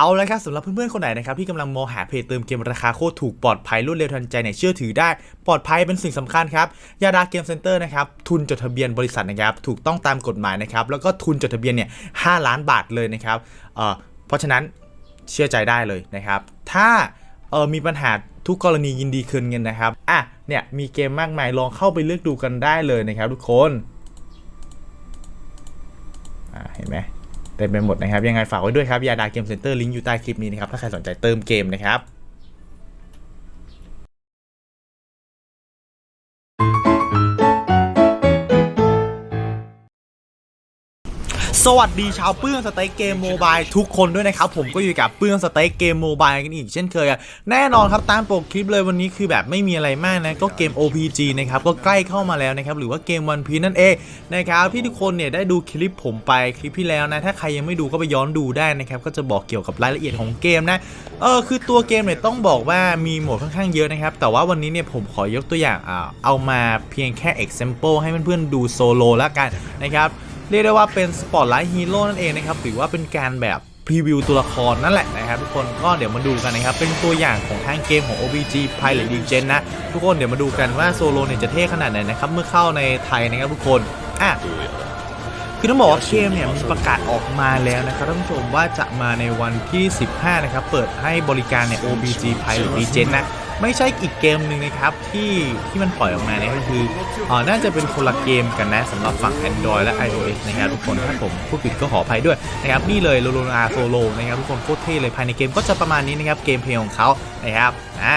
เอาแล้วครับสำหรับเพื่อนๆคนไหนนะครับที่กำลังมองหาเพจเติมเกมราคาโคตรถูกปลอดภัยรวดเร็วทันใจเนี่ยเชื่อถือได้ปลอดภัยเป็นสิ่งสำคัญครับยาดาเกมเซ็นเตอร์นะครับทุนจดทะเบียนบริษัทนะครับถูกต้องตามกฎหมายนะครับแล้วก็ทุนจดทะเบียนเนี่ยห้าล้านบาทเลยนะครับเอ่อเพราะฉะนั้นเชื่อใจได้เลยนะครับถ้าเออมีปัญหาทุกกรณียินดีคืนเงินนะครับอะเนี่ยมีเกมมากมายลองเข้าไปเลือกดูกันได้เลยนะครับทุกคนอ่าเห็นไหม เต็มไปหมดนะครับยังไงฝากไว้ด้วยครับยาดาเกมเซ็นเตอร์ลิงก์อยู่ใต้คลิปนี้นะครับถ้าใครสนใจเติมเกมนะครับ สวัสดีชาวเปื้องสเต็กเกมโมบายทุกคนด้วยนะครับ ผมก็อยู่กับเปื้องสเต็กเกมโมบายกันอีกเช่นเคยแน่นอนครับตามปกคลิปเลยวันนี้คือแบบไม่มีอะไรมากนะ ก็เกม OPG นะครับ ก็ใกล้เข้ามาแล้วนะครับ หรือว่าเกม One Piece นั่นเองนะครับที่ทุกคนเนี่ยได้ดูคลิปผมไปคลิปที่แล้วนะ ถ้าใครยังไม่ดูก็ไปย้อนดูได้นะครับ ก็จะบอกเกี่ยวกับรายละเอียดของเกมนะเออคือตัวเกมเนี่ยต้องบอกว่ามีโหมดค่อนข้างเยอะนะครับแต่ว่าวันนี้เนี่ยผมขอยกตัวอย่างอ่าเอามาเพียงแค่ example ให้เพื่อนๆดูโซโลแล้วกันนะครับ เรียกได้ว่าเป็นสปอตไลท์ฮีโร่นั่นเองนะครับหรือว่าเป็นการแบบพรีวิวตัวละครนั่นแหละนะครับทุกคนก็เดี๋ยวมาดูกันนะครับ เป็นตัวอย่างของทางเกมของ OBG Pilot Legend นะ ทุกคนเดี๋ยวมาดูกันว่าโซโลเนี่ยจะเท่ขนาดไหนนะครับ เมื่อเข้าในไทยนะครับทุกคนอะคือต้องบอกว่าเกมเนี่ยมีประกาศออกมาแล้วนะครับท่านผู้ชมว่าจะมาในวันที่ 15 นะครับ เปิดให้บริการใน OBG Pilot Legend นะ ไม่ใช่อีกเกมหนึ่งนะครับที่ที่มันปล่อยออกมาเนี่ยก็คืออ๋อน่าจะเป็นคนละเกมกันนะสำหรับฝั่ง Android และ iOS นะครับทุกคนถ้าผมพูดผิดก็ขออภัยด้วยนะครับนี่เลยโลโลนาโซโลนะครับทุกคนโคตรเท่เลยภายในเกมก็จะประมาณนี้นะครับเกมเพลงของเขานะครับอ่า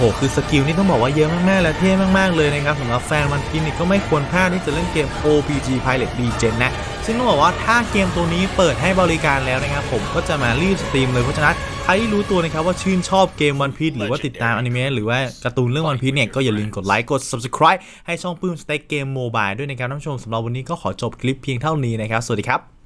หคือสกิลนี่ต้องบอกว่าเยอะมากๆ และเท่มากๆเลยนะครับสำหรับแฟนมันกินนี่ก็ไม่ควรพลาดที่จะเล่นเกม OPG Pilot Legend นะ ซึ่งต้องบอกว่าถ้าเกมตัวนี้เปิดให้บริการแล้วนะครับผมก็จะมารีบสตรีมเลยเพราะฉะนั้นใครที่รู้ตัวนะครับว่าชื่นชอบเกม One Piece หรือว่าติดตามอนิเมะหรือว่าการ์ตูนเรื่อง One Piece เนี่ย ก็อย่าลืมกดไลค์กด Subscribe ให้ช่องปื้มสเต็กเกมโมบายด้วยนะครับท่านผู้ชมสำหรับวันนี้ก็ขอจบคลิปเพียงเท่านี้นะครับสวัสดีครับ